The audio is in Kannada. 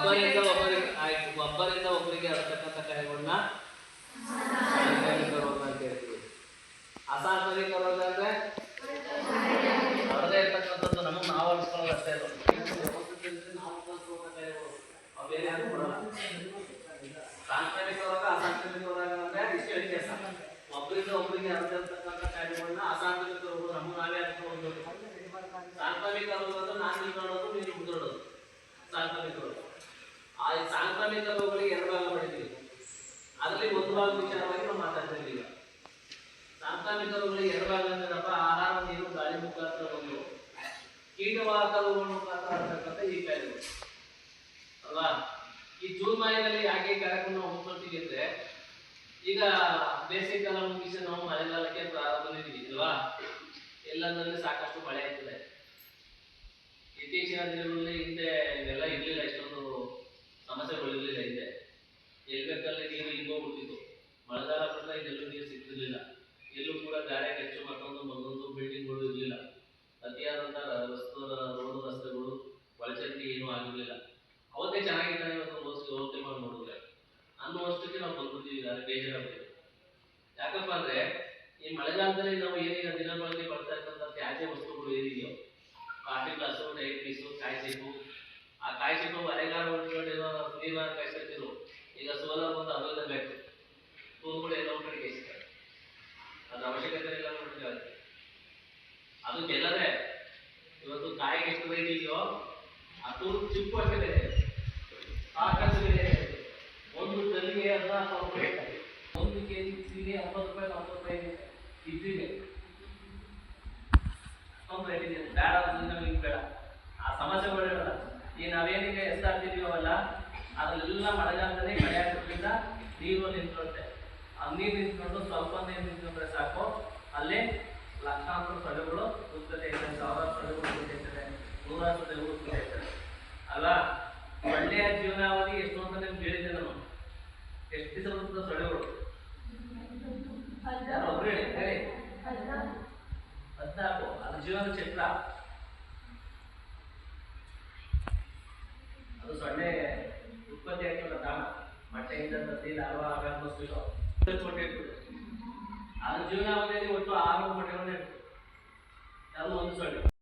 ಒಬ್ಬರಿಂದ ಒಬ್ಬರಿಗೆ ಆಯ್ತು. ಒಬ್ಬರಿಂದ ಒಬ್ಬರಿಗೆ ಹರಡ್ತಕ್ಕಂಥ ಕಾಯಿಲೆಗಳನ್ನ ಸಾಂಕ್ರಾಮಿಕ ರೋಗ ಅಂತ ಹೇಳ್ತೀವಿ. ಅಸಾಂಕ್ರಾಮಿಕ ರೋಗ ಅಂದ್ರೆ? ಅವರದೇ ಇರ್ತಕ್ಕಂಥದ್ದು ನಮಗೆ ನಾವು ಅನ್ಸ್ಕೊಳ್ಳೋದು ಅಷ್ಟೇ ಸಾಂಕ್ರಾಮಿಕ ರೋಗ ಅಸಾಂಕ್ರಾಮಿಕ ರೋಗ ಅಂದ್ರೆ ಇಷ್ಟು ವ್ಯತ್ಯಾಸ. ಒಬ್ಬರಿಂದ ಒಬ್ಬರಿಗೆ ಹರಡಿರ್ತಕ್ಕಂಥ ಕಾಯಿಲೆಗಳನ್ನ ಅಸಾಂಕ್ರಾಮಿಕ ರೋಗ ನಮಗೆ ನಾವೇ ಹಚ್ಕೊಳ್ಳೋದು ಸಾಂಕ್ರಾಮಿಕ ರೋಗ ಅಂದ್ರೆ ನಾನು ನಿಂತ್ಕೊಳ್ಳೋದು, ನೀನು ಮುಗಿದೋಡೋದು ಸಾಂಕ್ರಾಮಿಕ ರೋಗ ಆ ಸಾಂಕ್ರಾಮಿಕ ರೋಗಗಳಿಗೆ ಎರಡು ಭಾಗ ಮಾಡಿದ್ದೀವಿ ಅದರಲ್ಲಿ ಒಂದು ಭಾಗ ವಿಚಾರವಾಗಿ ನಾವು ಮಾತಾಡ್ತಾ ಇದ್ದೀವಿ ಸಾಂಕ್ರಾಮಿಕ ರೋಗಗಳಿಗೆ ಎರಡು ಭಾಗ ಅಂದ್ರಪ್ಪ ಆಹಾರ, ನೀರು, ಗಾಳಿ ಮುಖಾಂತರ ಒಂದು ಕೀಟವಾಹಕ ರೋಗಗಳ ಮುಖಾಂತರ ಈ ಕಾಯಿಲೆಗಳು. ಅಲ್ವಾ? ಈ ಜೂನ್ ಮಾಯದಲ್ಲಿ ಯಾಕೆ ಕಾರ್ಯಕ್ರಮ ಹಮ್ಮಿಕೊಳ್ತೀವಿ ಅಂದ್ರೆ ಈಗ ಬೇಸಿಗೆ ಕಾಲ ಮುಗಿಸಿ ನಾವು ಮಳೆಗಾಲಕ್ಕೆ ಪ್ರಾರಂಭದಲ್ಲಿದ್ದೀವಿ, ಅಲ್ವಾ? ಎಲ್ಲಂದ್ರೆ ಸಾಕಷ್ಟು ಮಳೆ ಆಗ್ತದೆ. ಇತ್ತೀಚಿನ ದಿನಗಳಲ್ಲಿ ಹಿಂದೆ ಇವೆಲ್ಲ ಇರಲಿಲ್ಲ ಇಷ್ಟೊಂದು ಸಮಸ್ಯೆಗಳು ಇರಲಿಲ್ಲ ಹಿಂದೆ ಎಲ್ಲಿ ಬೇಕಲ್ಲಿ ನೀರು ಹಿಂಗೋಗ್ಬಿಡ್ತಿತ್ತು ಮಳೆಗಾಲ ಬಂದ್ರೆ ನೀರು ಸಿಗ್ತಿರ್ಲಿಲ್ಲ. ಎಲ್ಲೂ ಕೂಡ ಗಾರೆ ಕೆಚ್ಚು ಮತ್ತೊಂದು ಮತ್ತೊಂದು ಬಿಲ್ಡಿಂಗ್ಗಳು ಇರಲಿಲ್ಲ. ಅತಿಯಾದಂತಹ ರಸ್ತೆ ರೋಡ್ ರಸ್ತೆಗಳು, ಒಳಚರಂಡಿ ಏನೂ ಆಗಿರಲಿಲ್ಲ. ಅವತ್ತೇ ಚೆನ್ನಾಗಿದ್ದಾನೆ ಇವತ್ತು ಮೋಸ್ಟ್ಲಿ ಹೋಲಿಕೆ ಮಾಡಿ ನೋಡಿದ್ರೆ ಅನ್ನುವಷ್ಟಕ್ಕೆ ನಾವು ಬಂದ್ಬಿಟ್ಟಿದ್ದೀವಿ ಅದು ಬೇಜಾರಾಗ್ತದೆ ಯಾಕಪ್ಪ ಅಂದ್ರೆ, ಈ ಮಳೆಗಾಲದಲ್ಲಿ ನಾವು ಏನೀಗ ದಿನಗಳಲ್ಲಿ ಬರ್ತಾ ಇರ್ತಕ್ಕಂಥ ತ್ಯಾಜ್ಯ ವಸ್ತುಗಳು ಏನಿದೆಯೋ, ಕಾಫಿ ಗ್ಲಾಸು ಡೈಟ್ ಪೀಸು, ಕಾಯಿ ಆ ಕಾಯಿ ಮಳೆಗಾಲ ಒಳಗಡೆನೋ ನೀರಿನ ಕಾಯಿಸ್ತಿದ್ರು ಈಗ ಸೋಲಾರ್ ಬಂದು ಅದರಲ್ಲೇ ಬೇಕು. ಅದು ಗೆಲ್ಲದೆ ಇವತ್ತು ಕಾಯಿಗೆ ಎಷ್ಟು ರೇಟ್ ಇದೆಯೋ, ಅದು ಚಿಕ್ಕ ಬೆಲೆ ಇದೆ. ಒಂದು ಟನ್ಗೆ ರೂಪಾಯಿ ಒಂದು ಕೆ ಜಿ ಸೀರೆ ಹತ್ತೊಂದು ರೂಪಾಯಿ ನಲ್ವತ್ತು ರೂಪಾಯಿ ಇದ್ದಿದೆ ತೊಂದರೆ ಬೇಡ ನಮಗೆ ಬೇಡ. ಆ ಸಮಸ್ಯೆಗಳು ಇರಲ್ಲ. ಈ ನಾವೇನೀಗ ಎಷ್ಟಾಗ್ತಿದೀವೋ ಅವೆಲ್ಲ, ಅದೆಲ್ಲ ಮಳೆಗಾಲದಲ್ಲಿ ಮಳೆ ಆಗೋದ್ರಿಂದ ನೀರು ನಿಂತ್ಕೊಳ್ಳುತ್ತೆ. ಆ ನೀರು ನಿಂತ್ಕೊಂಡು ಸ್ವಲ್ಪ ನೀರು ನಿಂತ್ಕೊಂಡ್ರೆ ಸಾಕು. ಅಲ್ಲಿ ಲಕ್ಷಾಂತರ ಸೊಳ್ಳೆಗಳು ಉತ್ಪತ್ತಿ ಆಗ್ತದೆ ಸಾವಿರಾರು ಸೊಳ್ಳೆಗಳು ಆಗ್ತದೆ ನೂರಾರು ಅಲ್ಲ, ಒಳ್ಳೆಯ ಜೀವನಾವಧಿ ಎಷ್ಟು ಅಂತ ನಿಮ್ಗೆ ಹೇಳಿದ್ದೆ ನಾನು. ಎಷ್ಟು ದಿವಸ ಬರ್ತದೆ ಸೊಳ್ಳೆಗಳು ಒಬ್ರು ಹೇಳಿ ಹದಿನಾಲ್ಕು, ಅದು ಜೀವನದ ಅದು ಸೊಳ್ಳೆ ಉತ್ಪತ್ತಿ ಆಗ್ತದ ತಾಣ ಮೊಟ್ಟೆಯಿಂದ ತತ್ತಿ ಮೊಟ್ಟೆ ಇರ್ತದೆ ಅದ್ರ ಜೀವನಾವಧಿಯಲ್ಲಿ ಒಟ್ಟು ಆರು ಮೊಟ್ಟೆಗಳನ್ನ ಇರ್ತದೆ ಅದು ಒಂದು ಸೊಳ್ಳೆ